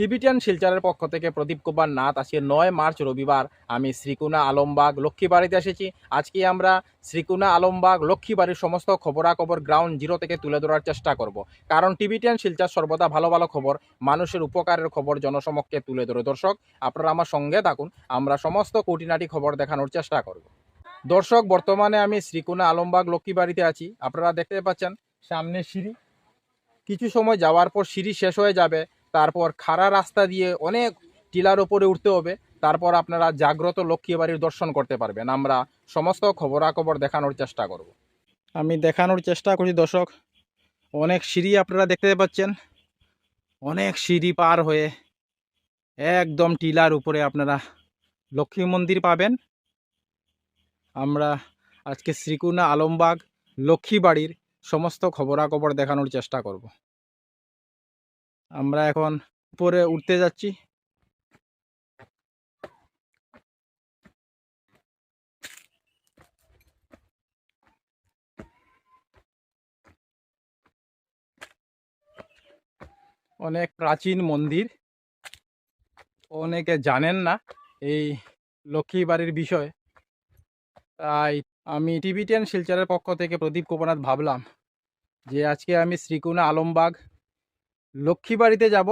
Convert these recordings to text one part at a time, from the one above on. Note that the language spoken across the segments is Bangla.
টিবিটিয়ান শিলচরের পক্ষ থেকে প্রদীপ কুমার নাথ আজকে নয় মার্চ রবিবার। আমি শ্রীকুনা আলমবাগ, লক্ষ্মীবাড়িতে এসেছি। আজকে আমরা শ্রীকুনা আলমবাগ, লক্ষ্মীবাড়ির সমস্ত খবরাখবর গ্রাউন্ড জিরো থেকে তুলে ধরার চেষ্টা করব। কারণ টিবিটিয়ান শিলচর সর্বদা ভালো ভালো খবর, মানুষের উপকারের খবর জনসমক্ষে তুলে ধরে। দর্শক, আপনারা আমার সঙ্গে থাকুন, আমরা সমস্ত কুটিনাটি খবর দেখানোর চেষ্টা করব। দর্শক, বর্তমানে আমি শ্রীকুনা আলমবাগ, লক্ষ্মীবাড়িতে আছি। আপনারা দেখতে পাচ্ছেন, সামনে সিঁড়ি। কিছু সময় যাওয়ার পর সিঁড়ি শেষ হয়ে যাবে। তারপর খাড়া রাস্তা দিয়ে অনেক টিলার উপরে উঠতে হবে। তারপর আপনারা জাগ্রত লক্ষ্মী বাড়ির দর্শন করতে পারবেন। আমরা সমস্ত খবরাখবর দেখানোর চেষ্টা করব। আমি দেখানোর চেষ্টা করি, দর্শক। অনেক সিঁড়ি আপনারা দেখতে পাচ্ছেন। অনেক সিঁড়ি পার হয়ে একদম টিলার উপরে আপনারা লক্ষ্মী মন্দির পাবেন। আমরা আজকে শ্রীকুনা আলমবাগ লক্ষ্মী বাড়ির সমস্ত খবরাখবর দেখানোর চেষ্টা করব। আমরা এখন উপরে উঠতে যাচ্ছি। অনেক প্রাচীন মন্দির। অনেকে জানেন না এই লক্ষ্মী বাড়ির বিষয়ে। তাই আমি টিভি টেন শিলচরের পক্ষ থেকে প্রদীপ কুমারনাথ ভাবলাম যে আজকে আমি শ্রীকুনা আলমবাগ লক্ষ্মী বাড়িতে যাব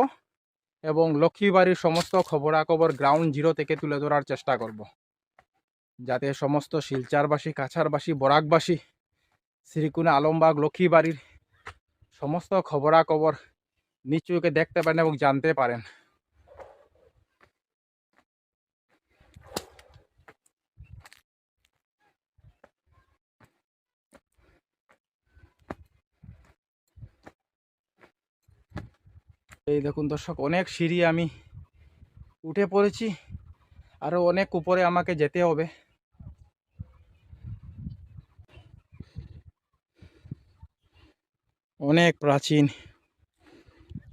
এবং লক্ষ্মী বাড়ির সমস্ত খবরাখবর গ্রাউন্ড জিরো থেকে তুলে ধরার চেষ্টা করব। যাতে সমস্ত শিলচারবাসী, কাছারবাসী, বরাকবাসী, শ্রীকুনা আলমবাগ লক্ষ্মী বাড়ির সমস্ত খবরাখবর নিচুকে দেখতে পারেন এবং জানতে পারেন। এই দেখুন দর্শক, অনেক সিঁড়ি আমি উঠে পড়েছি। আরও অনেক উপরে আমাকে যেতে হবে। অনেক প্রাচীন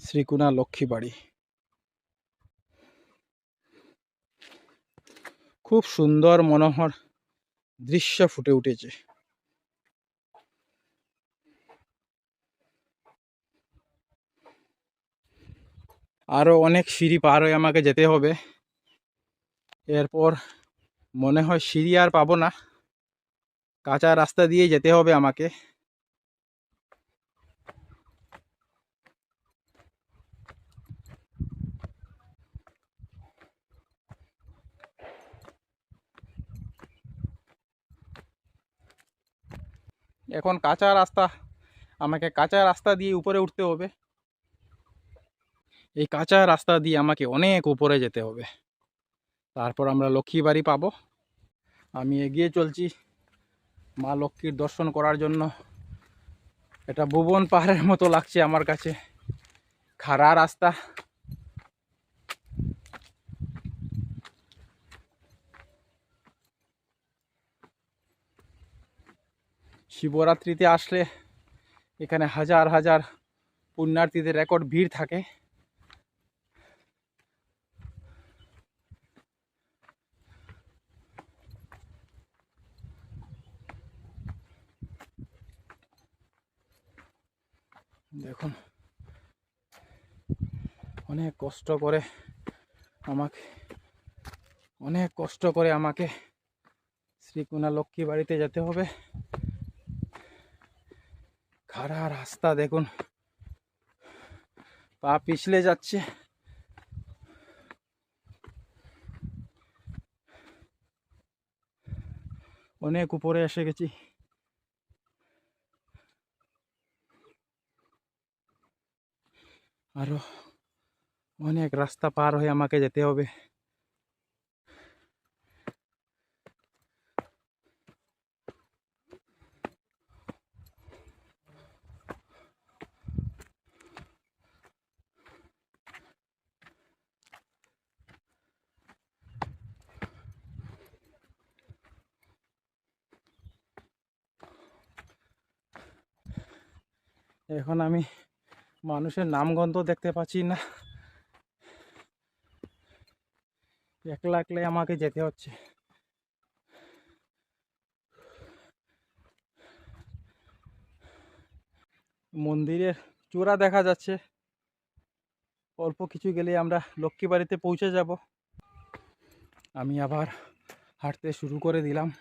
শ্রীকুণা লক্ষ্মী বাড়ি খুব সুন্দর মনোহর দৃশ্য ফুটে উঠেছে। আরও অনেক সিঁড়ি পার হয়ে আমাকে যেতে হবে। এরপর মনে হয় সিঁড়ি আর পাবো না। কাঁচা রাস্তা দিয়ে যেতে হবে আমাকে। এখন কাঁচা রাস্তা, আমাকে কাঁচা রাস্তা দিয়ে উপরে উঠতে হবে। এই কাঁচা রাস্তা দিয়ে আমাকে অনেক উপরে যেতে হবে। তারপর আমরা লক্ষ্মী বাড়ি পাবো। আমি এগিয়ে চলছি মা লক্ষ্মীর দর্শন করার জন্য। এটা ভুবন পাহাড়ের মতো লাগছে আমার কাছে। খাড়া রাস্তা। শিবরাত্রিতে আসলে এখানে হাজার হাজার পুণ্যার্থীদের রেকর্ড ভিড় থাকে। দেখুন। অনেক কষ্ট করে আমাকে, অনেক কষ্ট করে আমাকে শ্রীকুনা লক্ষ্মী বাড়িতে যেতে হবে। খাড়া রাস্তা দেখুন। পা পিছলে যাচ্ছে। অনেক উপরে এসে গেছি। আরও অনেক রাস্তা পার হয়ে আমাকে যেতে হবে। এখন আমি মানুষের নামগন্ধ দেখতে পাচ্ছি না। একলা একলাই আমাকে যেতে হচ্ছে। মন্দিরের চূড়া দেখা যাচ্ছে। অল্প কিছু গেলে আমরা লক্ষ্মী বাড়িতে পৌঁছে যাব। আমি আবার হাঁটতে শুরু করে দিলাম।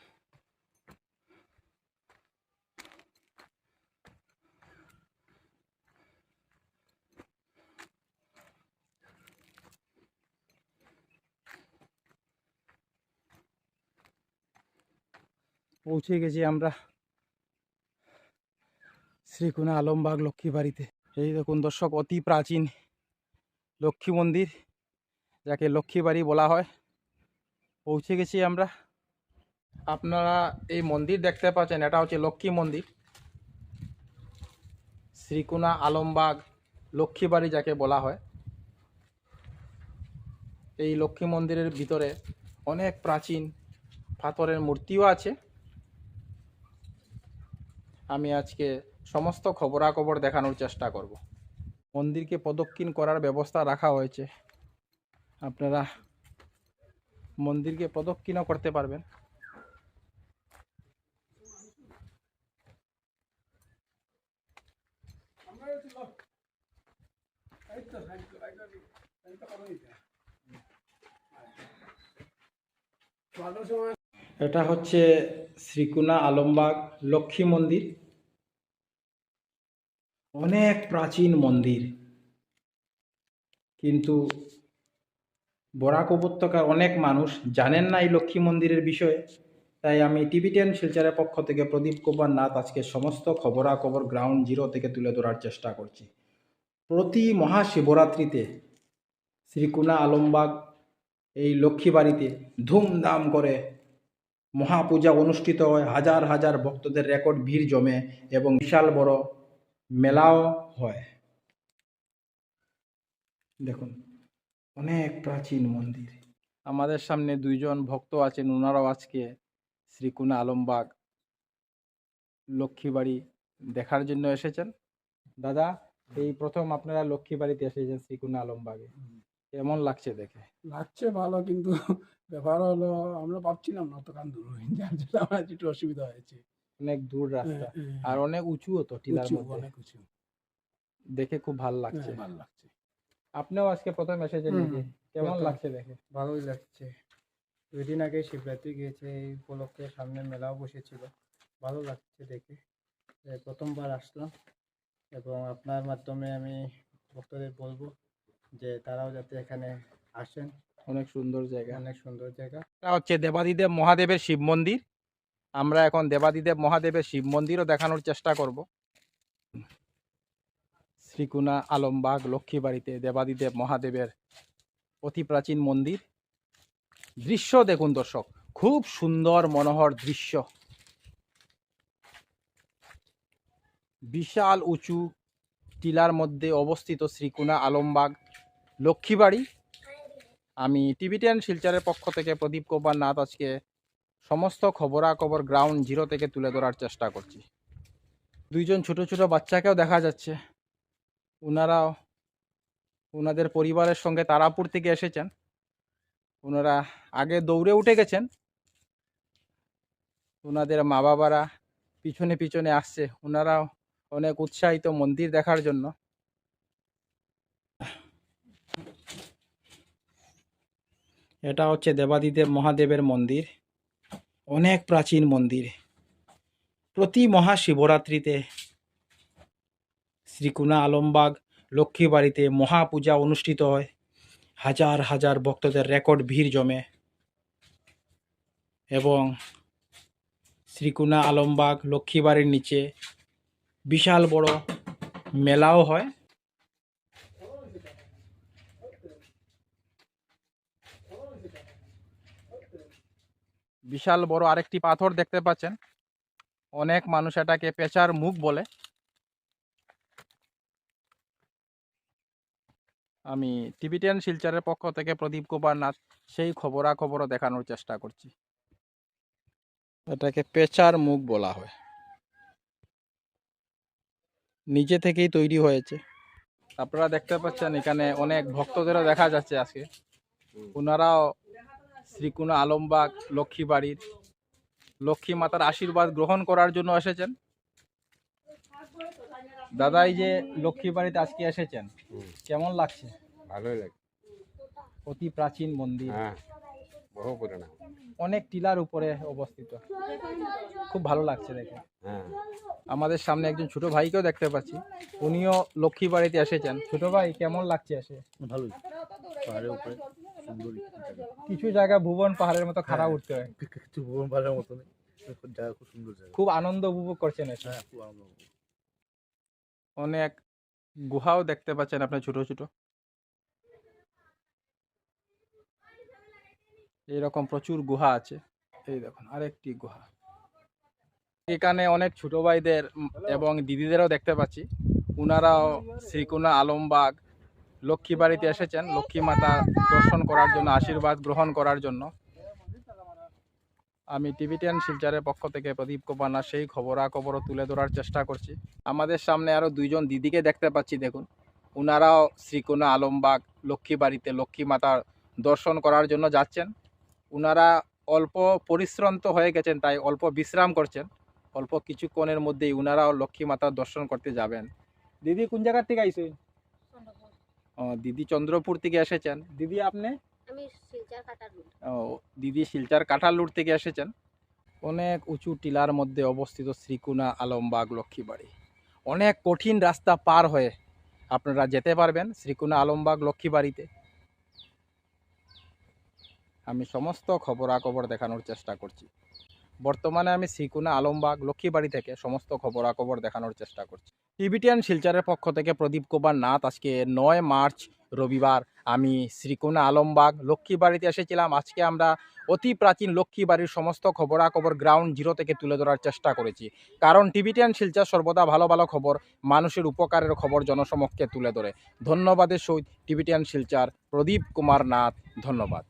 পৌঁছে গেছি আমরা শ্রীকুনা আলমবাগ লক্ষ্মী বাড়িতে। এই দেখুন দর্শক, অতি প্রাচীন লক্ষ্মী মন্দির, যাকে লক্ষ্মী বাড়ি বলা হয়। পৌঁছে গেছি আমরা। আপনারা এই মন্দির দেখতে পাচ্ছেন, এটা হচ্ছে লক্ষ্মী মন্দির। শ্রীকুনা আলমবাগ লক্ষ্মী বাড়ি যাকে বলা হয়। এই লক্ষ্মী মন্দিরের ভিতরে অনেক প্রাচীন পাথরের মূর্তিও আছে। আমি আজকে সমস্ত খবরাখবর দেখানোর চেষ্টা করব। মন্দিরকে প্রদক্ষিণ করার ব্যবস্থা রাখা হয়েছে। আপনারা মন্দিরকে প্রদক্ষিণও করতে পারবেন। এটা হচ্ছে শ্রীকুনা আলমবাগ লক্ষ্মী মন্দির। অনেক প্রাচীন মন্দির। কিন্তু বরাক উপত্যকার অনেক মানুষ জানেন না এই লক্ষ্মী মন্দিরের বিষয়ে। তাই আমি টিভি টেন শিলচরের পক্ষ থেকে প্রদীপ কুমার নাথ আজকে সমস্ত খবরাখবর গ্রাউন্ড জিরো থেকে তুলে ধরার চেষ্টা করছি। প্রতি মহাশিবরাত্রিতে শ্রীকুনা আলমবাগ এই লক্ষ্মী বাড়িতে ধুমধাম করে মহাপূজা অনুষ্ঠিত হয়, হাজার হাজার ভক্তদের রেকর্ড ভিড় জমে এবং বিশাল বড় মেলাও হয়। দেখুন, অনেক প্রাচীন মন্দির। আমাদের সামনে দুইজন ভক্ত আছেন ওনারাও আজকে শ্রীকুনা আলমবাগ লক্ষ্মীবাড়ি দেখার জন্য এসেছেন। দাদা, এই প্রথম আপনারা লক্ষ্মীবাড়িতে এসেছেন, শ্রীকুনা আলমবাগে। কেমন লাগছে দেখে? লাগছে ভালো কিন্তু ব্যাপার হলো আমরা ভাবছিলাম না অতখান দূর হয়ে যার জন্য আমার একটু অসুবিধা হয়েছে। অনেক দূর রাস্তা। হ্যাঁ, হ্যাঁ, আর অনেক উঁচুও তো টিলার উঁচু, মধ্যে। অনেক উঁচু। দেখে খুব ভালো লাগছে। হ্যাঁ, ভালো লাগছে। আপনিও আজকে প্রথম এসেছেন হুম, কেমন লাগছে দেখে? ভালোই লাগছে। দুই দিন আগে শিবরাত্রি গিয়েছে এই উপলক্ষে সামনে মেলাও বসেছিল। ভালো লাগছে দেখে। প্রথমবার আসলাম। এবং আপনার মাধ্যমে আমি ভক্তদের বলব যে তারাও যাতে এখানে আসেন। অনেক সুন্দর জায়গা। অনেক সুন্দর জায়গা। এটা হচ্ছে দেবাদিদেব মহাদেবের শিব মন্দির। আমরা এখন দেবাদিদেব মহাদেবের শিব মন্দিরও দেখানোর চেষ্টা করব। শ্রীকুনা আলমবাগ লক্ষ্মী বাড়িতে দেবাদিদেব মহাদেবের অতি প্রাচীন মন্দির। দৃশ্য দেখুন দর্শক খুব সুন্দর মনোহর দৃশ্য। বিশাল উঁচু টিলার মধ্যে অবস্থিত শ্রীকুনা আলমবাগ। লক্ষ্মী বাড়ি আমি টিভি টেন শিলচরের পক্ষ থেকে প্রদীপ কুমার নাথ আজকে সমস্ত খবরাখবর গ্রাউন্ড জিরো থেকে তুলে ধরার চেষ্টা করছি। দুইজন ছোট ছোট বাচ্চাকেও দেখা যাচ্ছে। ওনারাও ওনাদের পরিবারের সঙ্গে তারাপুর থেকে এসেছেন। ওনারা আগে দৌড়ে উঠে গেছেন। ওনাদের মা বাবারা পিছনে পিছনে আসছে। ওনারাও অনেক উৎসাহিত মন্দির দেখার জন্য। এটা হচ্ছে দেবাদিদেব মহাদেবের মন্দির। অনেক প্রাচীন মন্দির। প্রতি মহাশিবরাত্রিতে শ্রীকুণা আলমবাগ লক্ষ্মী বাড়িতে মহাপূজা অনুষ্ঠিত হয়। হাজার হাজার ভক্তদের রেকর্ড ভিড় জমে। এবং শ্রীকুণা আলমবাগ লক্ষ্মী বাড়ির নিচে বিশাল বড় মেলাও হয়। বিশাল বড় আরেকটি পাথর দেখতে পাচ্ছেন। অনেক মানুষ এটাকে পেঁচার মুখ বলে। আমি টিভি টেন শিলচরের পক্ষ থেকে প্রদীপ কুমার নাথ সেই খবরাখবরও দেখানোর চেষ্টা করছি। এটাকে পেঁচার মুখ বলা হয়। নিজে থেকেই তৈরি হয়েছে। আপনারা দেখতে পাচ্ছেন এখানে অনেক ভক্তদেরও দেখা যাচ্ছে আজকে। ওনারাও শ্রীকুনা আলমবাগ লক্ষ্মী বাড়ির লক্ষ্মী মাতার আশীর্বাদ গ্রহণ করার জন্য এসেছেন। দাদা এই যে লক্ষ্মী বাড়িতে আজকে এসেছেন কেমন লাগছে? ভালোই লাগে অতি প্রাচীন মন্দির। হ্যাঁ বহু পুরানো। অনেক টিলার উপরে অবস্থিত। খুব ভালো লাগছে দেখে। হ্যাঁ। আমাদের সামনে একজন ছোট ভাইকেও দেখতে পাচ্ছি। উনিও লক্ষ্মী বাড়িতে এসেছেন। ছোট ভাই কেমন লাগছে এসে? ভালোই। পাহাড়ের উপরে। সুন্দর। কিছু জায়গা ভুবন পাহাড়ের মতো খাড়া উঠতে হয়। কিছু ভুবন পাহাড়ের মতো নেই। জায়গা খুব সুন্দর জায়গা। খুব আনন্দ উপভোগ করছেন এসে। হ্যাঁ খুব আনন্দ অনেক গুহাও দেখতে পাচ্ছেন আপনি ছোট ছোট। এইরকম প্রচুর গুহা আছে। এই দেখুন আরেকটি গুহা। এখানে অনেক ছোট ভাইদের এবং দিদিদেরও দেখতে পাচ্ছি। উনারাও শ্রীকুনা আলমবাগ লক্ষ্মী বাড়িতে এসেছেন। লক্ষ্মী মাতা দর্শন করার জন্য, আশীর্বাদ গ্রহণ করার জন্য। আমি টিভি টেন শিলচারের পক্ষ থেকে প্রদীপ কোপানা সেই খবরাখবরও তুলে ধরার চেষ্টা করছি। আমাদের সামনে আরও দুইজন দিদিকে দেখতে পাচ্ছি, দেখুন। উনারাও শ্রীকোনা আলমবাগ লক্ষ্মী বাড়িতে লক্ষ্মী মাতার দর্শন করার জন্য যাচ্ছেন। উনারা অল্প পরিশ্রান্ত হয়ে গেছেন, তাই অল্প বিশ্রাম করছেন। অল্প কিছুক্ষণের মধ্যেই উনারাও লক্ষ্মী মাতার দর্শন করতে যাবেন। দিদি, কোন জায়গার থেকে আইসেন দিদি চন্দ্রপুর থেকে এসেছেন? দিদি আপনি? ও, দিদি শিলচার কাঁঠালুর থেকে এসেছেন? অনেক উঁচু টিলার মধ্যে অবস্থিত শ্রীকুনা আলমবাগ লক্ষ্মীবাড়ি। অনেক কঠিন রাস্তা পার হয়ে আপনারা যেতে পারবেন শ্রীকুনা আলমবাগ লক্ষ্মীবাড়িতে। আমি সমস্ত খবরাখবর দেখানোর চেষ্টা করছি। বর্তমানে আমি শ্রীকুনা আলমবাগ, লক্ষ্মীবাড়ি থেকে সমস্ত খবরাখবর দেখানোর চেষ্টা করছি। টিবিটিয়ান শিলচারের পক্ষ থেকে প্রদীপ কুমার নাথ, আজকে নয় মার্চ, রবিবার। আমি শ্রীকোনা আলমবাগ লক্ষ্মী বাড়িতে এসেছিলাম। আজকে আমরা অতি প্রাচীন লক্ষ্মী বাড়ির সমস্ত খবরাখবর গ্রাউন্ড জিরো থেকে তুলে ধরার চেষ্টা করেছি। কারণ টিভিটিয়ান শিলচর সর্বদা ভালো ভালো খবর, মানুষের উপকারের খবর জনসমক্ষে তুলে ধরে। ধন্যবাদের সহিত টিভিটিয়ান শিলচার, প্রদীপ কুমার নাথ, ধন্যবাদ।